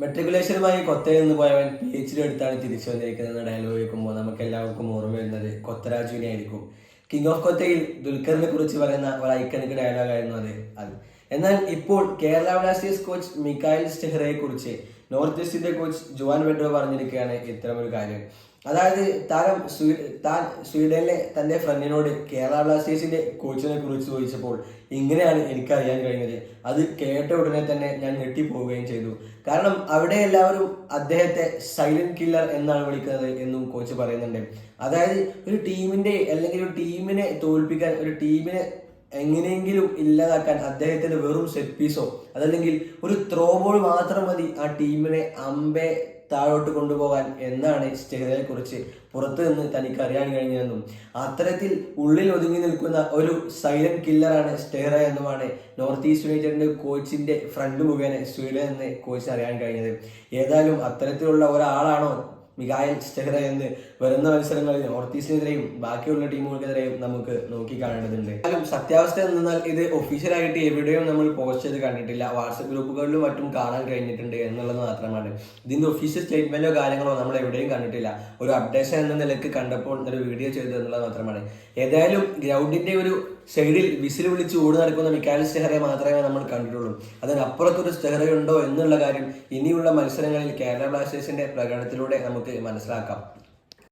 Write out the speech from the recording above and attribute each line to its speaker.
Speaker 1: മെട്രിക്കുലേഷനുമായി കൊത്തയിൽ നിന്ന് പോയവൻ P H D എടുത്താണ് തിരിച്ചു വന്നിരിക്കുന്നത് ഡയലോഗ് കേൾക്കുമ്പോൾ നമുക്ക് എല്ലാവർക്കും ഓർമ്മ വരുന്നത് കൊത്തരാജുവിനെ ആയിരിക്കും. കിങ് ഓഫ് കൊത്തയിൽ ദുൽഖറിനെ കുറിച്ച് പറയുന്ന ഒരു ഐക്കണിക് ഡയലോഗ് ആയിരുന്നു അത്. അത്. എന്നാൽ ഇപ്പോൾ കേരള ബ്ലാസ്റ്റേഴ്സ് കോച്ച് മിക്കായൽ സ്റ്റെഹ്റയെ കുറിച്ച് നോർത്ത് ഈസ്റ്റിന്റെ കോച്ച് ജുവാൻ വെഡ്രോ പറഞ്ഞിരിക്കുകയാണ് ഇത്തരമൊരു കാര്യം. അതായത് താരം താൻ സ്വീഡനിലെ തന്റെ ഫ്രണ്ടിനോട് കേരള ബ്ലാസ്റ്റേഴ്സിന്റെ കോച്ചിനെ കുറിച്ച് ചോദിച്ചപ്പോൾ ഇങ്ങനെയാണ് എനിക്ക് അറിയാൻ കഴിഞ്ഞത്. അത് കേട്ട ഉടനെ തന്നെ ഞാൻ ഞെട്ടിപ്പോവുകയും ചെയ്തു. കാരണം അവിടെ എല്ലാവരും അദ്ദേഹത്തെ സൈലന്റ് കില്ലർ എന്നാണ് വിളിക്കുന്നത് എന്നും കോച്ച് പറയുന്നുണ്ട്. അതായത് ഒരു ടീമിന്റെ അല്ലെങ്കിൽ ഒരു ടീമിനെ തോൽപ്പിക്കാൻ ഒരു ടീമിനെ എങ്ങനെയെങ്കിലും ഇല്ലാതാക്കാൻ അദ്ദേഹത്തിന് വെറും സെറ്റ് പീസോ അതല്ലെങ്കിൽ ഒരു ത്രോ ബോൾ മാത്രം മതി ആ ടീമിനെ അമ്പെ താഴോട്ട് കൊണ്ടുപോകാൻ എന്നാണ് സ്റ്റെഹ്റയെ കുറിച്ച് പുറത്തു നിന്ന് തനിക്ക് അറിയാൻ കഴിഞ്ഞതെന്നും അത്തരത്തിൽ ഉള്ളിൽ ഒതുങ്ങി നിൽക്കുന്ന ഒരു സൈലന്റ് കില്ലറാണ് സ്റ്റെഹ്റ എന്നുമാണ് നോർത്ത് ഈസ്റ്റ് യുണൈറ്റഡിന്റെ കോച്ചിന്റെ ഫ്രണ്ട് മുഖേന സ്വീഡൻ എന്ന് കോച്ച് അറിയാൻ കഴിഞ്ഞത്. ഏതായാലും അത്തരത്തിലുള്ള ഒരാളാണോ മികായൽ സ്റ്റെഹ്റ എന്ന് വരുന്ന മത്സരങ്ങളിൽ നോർത്ത് ബാക്കിയുള്ള ടീമുകൾക്കെതിരെയും നമുക്ക് നോക്കി കാണേണ്ടതുണ്ട്. എന്നാലും സത്യാവസ്ഥ എന്നാൽ ഇത് ഒഫീഷ്യലായിട്ട് എവിടെയും നമ്മൾ പോസ്റ്റ് ചെയ്ത് കണ്ടിട്ടില്ല. വാട്സപ്പ് ഗ്രൂപ്പുകളിലും മറ്റും കാണാൻ കഴിഞ്ഞിട്ടുണ്ട് എന്നുള്ളത് മാത്രമാണ്. ഇതിന്റെ ഒഫീഷ്യൽ സ്റ്റേറ്റ്മെന്റോ കാര്യങ്ങളോ നമ്മൾ എവിടെയും കണ്ടിട്ടില്ല. ഒരു അപ്ഡേഷൻ എന്ന നിലയ്ക്ക് കണ്ടപ്പോൾ ഒരു വീഡിയോ ചെയ്തു എന്നുള്ളത് മാത്രമാണ്. ഏതായാലും ഗ്രൗണ്ടിന്റെ ഒരു സൈഡിൽ വിസിൽ വിളിച്ച് ഓടി നടക്കുന്ന മിക്കാൽ സ്റ്റെഹറെ മാത്രമേ നമ്മൾ കണ്ടിട്ടുള്ളൂ. അതിനപ്പുറത്തൊരു സ്റ്റെഹറയുണ്ടോ എന്നുള്ള കാര്യം ഇനിയുള്ള മത്സരങ്ങളിൽ കേരള ബ്ലാസ്റ്റേഴ്സിന്റെ പ്രകടനത്തിലൂടെ നമുക്ക് മനസ്സിലാക്കാം.